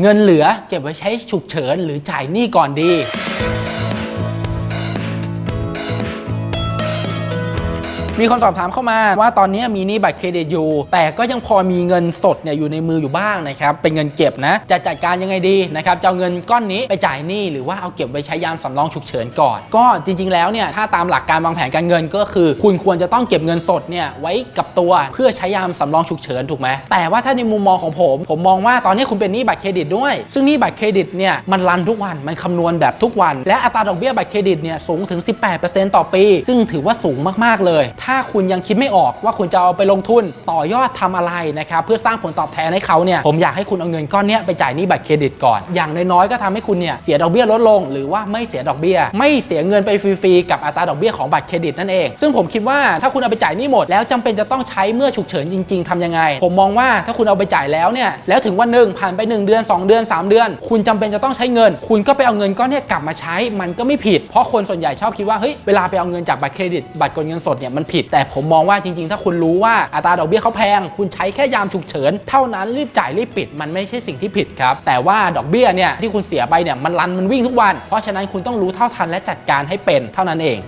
เงินเหลือเก็บไว้ใช้ฉุกเฉินหรือจ่ายหนี้ก่อนดี มีคนสอบถามเข้ามาว่าตอนนี้มีหนี้บัตรเครดิตอยู่ แต่ก็ยังพอมีเงินสดเนี่ยอยู่ในมืออยู่บ้างนะครับ เป็นเงินเก็บนะ จะจัดการยังไงดีนะครับจะเอาเงินก้อนนี้ไปจ่ายหนี้หรือว่าเอาเก็บไว้ใช้ยามสำรองฉุกเฉินก่อน ก็จริง ๆ แล้วเนี่ยถ้าตามหลักการวางแผนการเงินก็คือ คุณควรจะต้องเก็บเงินสดเนี่ยไว้กับตัวเพื่อใช้ยามสำรองฉุกเฉินถูกไหมแต่ว่าถ้าในมุมมองของผม ผมมองว่าตอนนี้คุณเป็นหนี้บัตรเครดิตด้วย ซึ่งหนี้บัตรเครดิตเนี่ยมันรันทุกวันมันคำนวณแบบทุกวัน และอัตราดอกเบี้ยบัตรเครดิตเนี่ยสูงถึง 18%ต่อปี ซึ่งถือว่าสูงมากๆเลย ถ้า้าคุณยังคิดไม่ออกว่าคุณจะเอาไปลงทุนต่อยอดทำอะไรนะครับเพื่อสร้างผลตอบแทนให้เขาเนี่ยผมอยากให้คุณเอาเงินก้อนนี้ไปจ่ายหนี้บัตรเครดิตก่อน อย่างน้อยๆก็ทำให้คุณเนี่ยเสียดอกเบี้ยลดลง หรือว่าไม่เสียดอกเบี้ย ไม่เสียเงินไปฟรีๆกับอัตราดอกเบี้ยของบัตรเครดิตนั่นเอง ซึ่งผมคิดว่าถ้าคุณเอาไปจ่ายหนี้หมด แล้วจำเป็นจะต้องใช้เมื่อฉุกเฉินจริง ๆทำยังไง ผมมองว่าถ้าคุณเอาไปจ่ายแล้วเนี่ยแล้วถึงวันหนึ่งผ่านไป 1 เดือน 2 เดือน 3 เดือน คุณจำเป็นจะต้องใช้เงิน คุณก็ไปเอาเงินก้อนนี้กลับมาใช้มันก็ไม่ผิด เพราะคนส่วนใหญ่ชอบคิดว่าเฮ้ยเวลาไปเอาเงินจากบัตรเครดิตบัตรกดเงินสดเนี่ยมันผิด แต่ผมมองว่าจริงๆ ถ้าคุณรู้ว่าอัตราดอกเบี้ยเขาแพง คุณใช้แค่ยามฉุกเฉิน เท่านั้นรีบจ่ายรีบปิดมันไม่ใช่สิ่งที่ผิดครับ แต่ว่าดอกเบี้ยเนี่ยที่คุณเสียไปเนี่ยมันรันมันวิ่งทุกวัน เพราะฉะนั้นคุณต้องรู้เท่าทันและจัดการให้เป็นเท่านั้นเอง